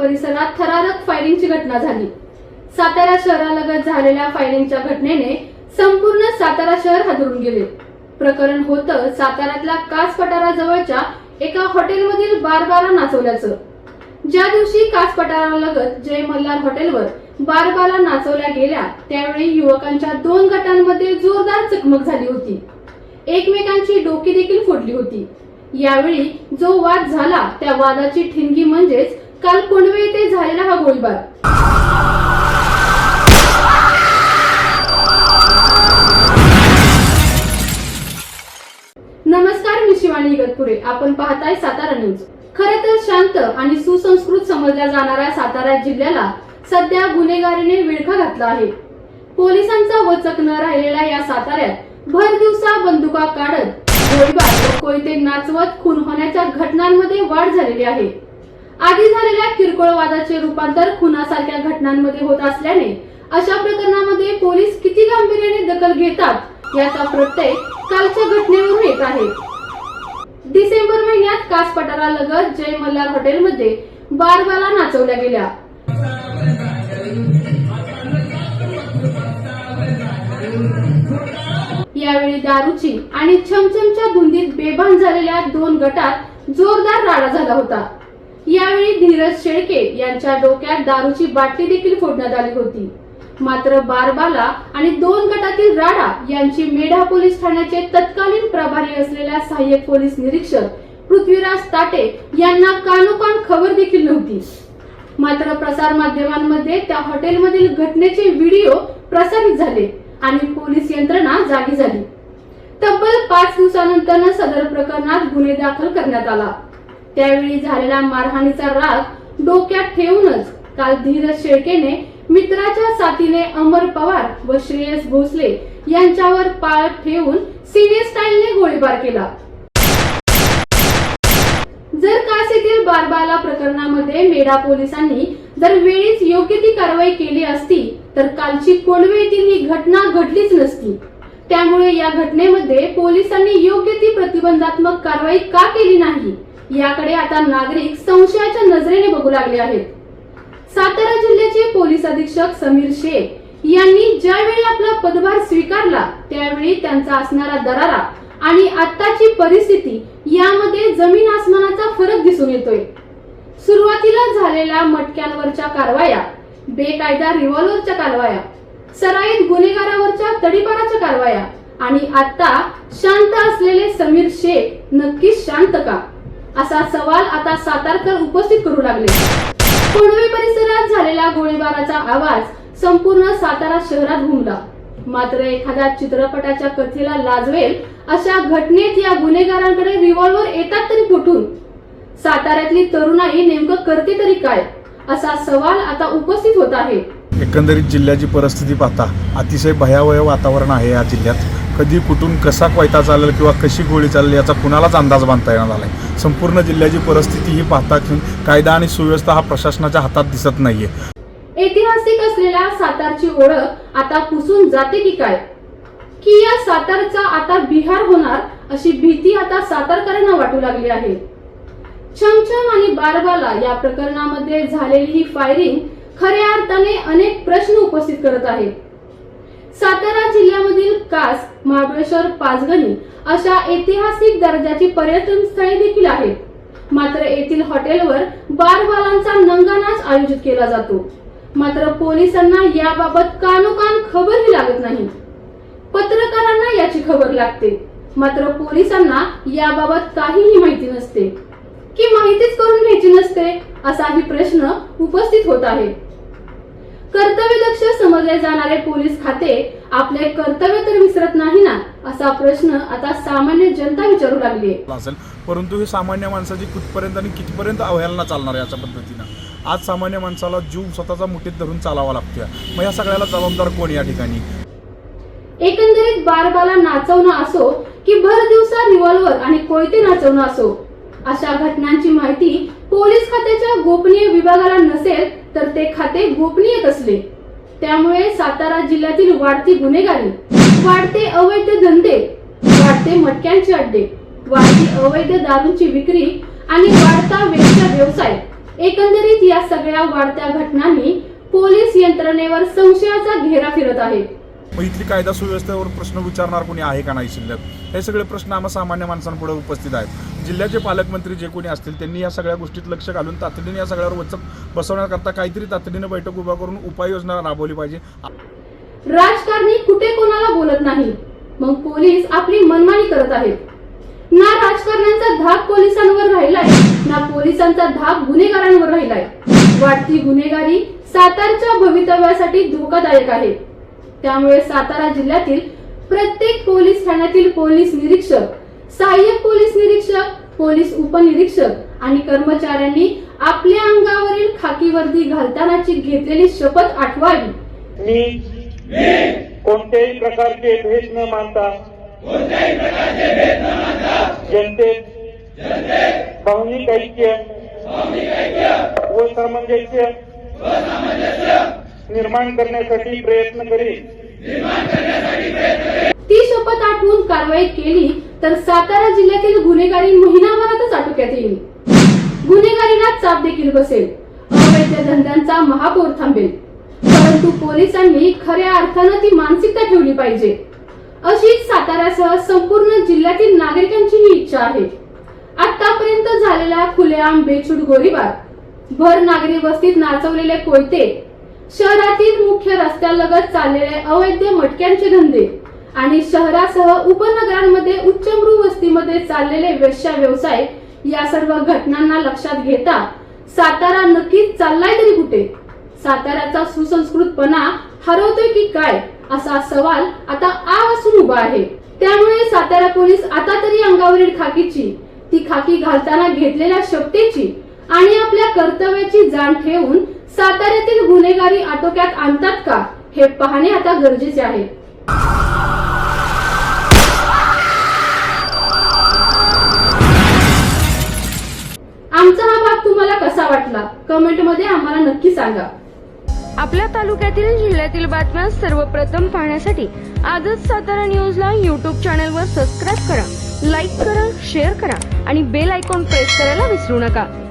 परिसरात थरारक फायरिंगची घटना झाली. सातारा शहरालगत झालेल्या फायरिंगच्या घटनेने संपूर्ण सातारा शहर हादरून गेले. प्रकरण होतं साताऱ्यातल्या कास पठाराजवळच्या एका हॉटेलमधील बारबारा नाचवल्याचं. ज्या दिवशी कास पठारालगत जय मल्हार हॉटेलवर बारबाला नाचवल्या गेल्या त्यावेळी युवकांच्या दोन गटांमध्ये जोरदार चकमक झाली होती. एकमेकांची डोकी देखील फोडली होती. यावेळी जो वाद झाला त्या वादाची ठिणगी म्हणजेच काल कोंडवे येथे झालेला हा गोळीबार? नमस्कार मी शिवानी इगतपुरे. आपण पाहताय सातारा न्यूज. खरे तर शांत आणि सुसंस्कृत समजल्या जाणाऱ्या सातारा जिल्ह्याला सध्या गुन्हेगारीने विळखा घातला आहे. पोलिसांचा वचक न राहिलेल्या या साताऱ्यात भर दिवसा बंदुका काढत गोळीबार कोयते नाचवत खून होण्याच्या घटनांमध्ये वाढ झालेली आहे. आधी झालेल्या किरकोळ वादाचे रूपांतर खुनासारख्या घटनांमध्ये होत असल्याने अशा प्रकरणामध्ये पोलीस किती गांभीर्याने दखल घेतात याचा प्रत्यय कालच्या घटनेवरून येत आहे. डिसेंबर महिन्यात कास पठारा लगत जय मल्हार हॉटेलमध्ये बारबाला नाचवल्या गेल्या. यावेळी दारूची आणि छमछमच्या धुंदीत बेभान झालेल्या दोन गटात जोरदार राडा झाला होता. यावेळी धीरज शेळके यांच्या डोक्यात दारूची बाटली देखील फोडण्यात आली होती. मात्र बारबाला आणि दोन गटातील राडा यांची मेढा पोलीस ठाण्याचे तत्कालीन प्रभारी असलेल्या सहाय्यक पोलीस निरीक्षक पृथ्वीराज ताटे यांना कानोकान खबर देखील नव्हती. मात्र प्रसार माध्यमांमध्ये त्या हॉटेलमधील घटनेचे व्हिडिओ प्रसारित झाले आणि पोलीस यंत्रणा जागी झाली. तब्बल पाच दिवसानंतर सदर प्रकरणात गुन्हे दाखल करण्यात आला. त्यावेळी झालेला मारहाणीचा राग डोक्यात ठेवूनच काल धीरज शेळकेने मित्राच्या साथीने अमर पवार व श्रेयस भोसले यांच्यावर पाळ ठेवून सिव्हिल स्टाईलने गोळीबार केला. जर कासेतील बारबाला प्रकरणामध्ये मेढा पोलिसांनी जर वेळीच योग्य ती कारवाई केली असती तर कालची कोंडवे येथील ही घटना घडलीच नसती. त्यामुळे या घटनेमध्ये पोलिसांनी योग्य ती प्रतिबंधात्मक कारवाई का केली नाही? याकडे आता नागरिक संशयाच्या नजरेने बघू लागले आहेत. सातारा जिल्ह्याचे पोलीस अधीक्षक समीर शेख यांनी ज्यावेळी आपला पदभार स्वीकारला त्यावेळी त्यांचा असणारा दरारा आणि आत्ताची परिस्थिती यामध्ये जमीन आसमानाचा फरक दिसून येतोय. सुरुवातीला झालेल्या मटक्यांवरच्या कारवाया बेकायदा रिव्हॉल्व्हरच्या कारवाया सराईत गुन्हेगारावरच्या तडीपाराच्या कारवाया आणि आता शांत असलेले समीर शेख नक्कीच शांत का? असा सवाल आता सातारकर उपस्थित करू लागले. कोंडवे परिसरात झालेला गोळीबाराचा आवाज संपूर्ण सातारा शहरात घुमला. मात्र एखाद्या चित्रपटाच्या कथेला लाजवेल अशा घटनेत या गुन्हेगारांकडे रिव्हॉल्वर येतात तरी कुठून? साताऱ्यातली तरुणाई नेमकं करते तरी काय? असा सवाल आता उपस्थित होत आहे. एकंदरीत जिल्ह्याची परिस्थिती पाहता अतिशय भयावह वातावरण आहे या जिल्ह्यात. कधी कुठून कसा कोयता चालेल किंवा कशी गोळी चालेल याचा कुणालाच अंदाज बांधता येणार आलाय संपूर्ण जिल्ह्याची परिस्थिती ही पाहता कायदा आणि सुव्यवस्था हा प्रशासनाच्या हातात दिसत नाहीये. ऐतिहासिक असलेल्या सातारची ओळख आता पुसून जाते की काय? की या सातारचा आता बिहार होणार अशी भीती आता सातारकरांना वाटू लागली आहे. छमछम आणि बारबाला या प्रकरणामध्ये झालेली ही फायरिंग खऱ्या अर्थाने अनेक प्रश्न उपस्थित करत आहे. सातारा जिल्ह्यामधील कास महाबळेश्वर पाचगणी अशा ऐतिहासिक दर्जाची पर्यटन स्थळे देखील आहेत. मात्र येथील हॉटेलवर बारबालांचा नंगानाच आयोजित केला जातो. मात्र पोलिसांना याबाबत कानोकान खबरही लागत नाही. पत्रकारांना याची खबर लागते. मात्र पोलिसांना याबाबत काहीही माहिती नसते. की माहितीच करून घ्यायची नसते असाही प्रश्न उपस्थित होत आहे. कर्तव्यदक्ष समजले जाणारे पोलीस खाते आपले कर्तव्य तर विसरत नाही ना असा प्रश्न आता सामान्य जनता विचारू लागली आहे. असेल. परंतु हे सामान्य माणसाची कुठपर्यंत आणि कितपर्यंत अवहेलना चालणार याच्या पद्धतीनं? आज सामान्य माणसाला जीव स्वतःचा मुठीत धरून चालावा लागतोय. मग या सगळ्याला जबाबदार कोण या ठिकाणी? एकंदरीत बारबाला नाचवणं असो की भर दिवसा रिव्हॉल्वर आणि कोयते नाचवणं असो अशा घटनांची माहिती पोलीस खात्याच्या गोपनीय विभागाला नसेल तर ते खाते गोपनीय असले. त्यामुळे सातारा जिल्ह्यातील वाढती गुन्हेगारी वाढते अवैध धंदे वाढते मटक्यांचे अड्डे वाढती अवैध दारूंची विक्री आणि वाढता वेळचा व्यवसाय. एकंदरीत या सगळ्या वाढत्या घटनांनी पोलीस यंत्रणेवर संशयाचा घेरा फिरत आहे. मग इथली कायदा सुव्यवस्थेवर प्रश्न विचारणार कोणी आहे का नाही जिल्ह्यात? हे सगळे प्रश्न आम्हा सामान्य माणसांपुढे उपस्थित आहेत. जिल्ह्याचे पालकमंत्री जे कोणी असतील त्यांनी या सगळ्या गोष्टीत लक्ष घालून तातडीने या सगळ्यावर वचक बसवण्याकरता काहीतरी तातडीने बैठक उभा करून उपाययोजना राबवली पाहिजे. राजकारणी कुठे कोणाला बोलत नाही? मग पोलीस आपली मनमानी करत आहेत. ना राजकारण्यांचा धाक पोलिसांवर राहिलाय ना पोलिसांचा धाक गुन्हेगारांवर राहिलाय. वाढती गुन्हेगारी सातारच्या भवितव्यासाठी धोकादायक आहे. त्यामुळे सातारा जिल्ह्यातील प्रत्येक पोलीस ठाण्यातील पोलीस निरीक्षक सहाय्यक पोलीस निरीक्षक पोलीस उपनिरीक्षक आणि कर्मचाऱ्यांनी आपल्या अंगावरील खाकी वर्दी घालतानाची घेतलेली शपथ आठवावी. मी कोणत्याही प्रकारचे भेद न मानता जनतेत भावनिक ऐक्य व सामंजस्य निर्माण करण्यासाठी प्रयत्न करेल ती शपथ आठवून कारवाई केली तर सातारा जिल्ह्यातील गुन्हेगारी महिनाभरातच आटोक्यात येईल. गुन्हेगारीला चाप देखील बसेल. अवैध धंद्यांचा महापौर थांबेल. परंतु पोलिसांनी खऱ्या अर्थानं ती मानसिकता ठेवली पाहिजे. अशीच साताऱ्यासह संपूर्ण जिल्ह्यातील नागरिकांची ही इच्छा आहे. आतापर्यंत झालेल्या खुलेआम बेछूट गोळीबार भर नागरी वस्तीत नाचवलेले कोयते शहरातील मुख्य रस्त्यालगत चाललेले अवैध मटक्यांचे धंदे आणि शहरासह उपनगरांमध्ये उच्चभ्रू वस्तीमध्ये चाललेले वेश्या व्यवसाय या सर्व घटनांना लक्षात घेता सातारा नक्कीच चाललाय तरी कुठे? साताऱ्याचा सुसंस्कृतपणा हरवतोय की काय असा सवाल आता आ असून उभा आहे. त्यामुळे सातारा पोलीस आता तरी अंगावरील खाकीची ती खाकी घालताना घेतलेल्या शपथेची आणि आपल्या कर्तव्याची जाण ठेवून साताऱ्यातील गुन्हेगारी आटोक्यात आणतात का? हे पाहणे आता गरजेचे आहे. आमचा हा भाग तुम्हाला कसा वाटला? कमेंटमध्ये आम्हाला नक्की सांगा. आपल्या तालुक्यातील जिल्ह्यातील बातम्या सर्वप्रथम पाहण्यासाठी आजच सातारा न्यूजला यूट्यूब चॅनलवर सबस्क्राईब करा लाईक करा शेअर करा आणि बेल आयकॉन प्रेस करायला विसरू नका.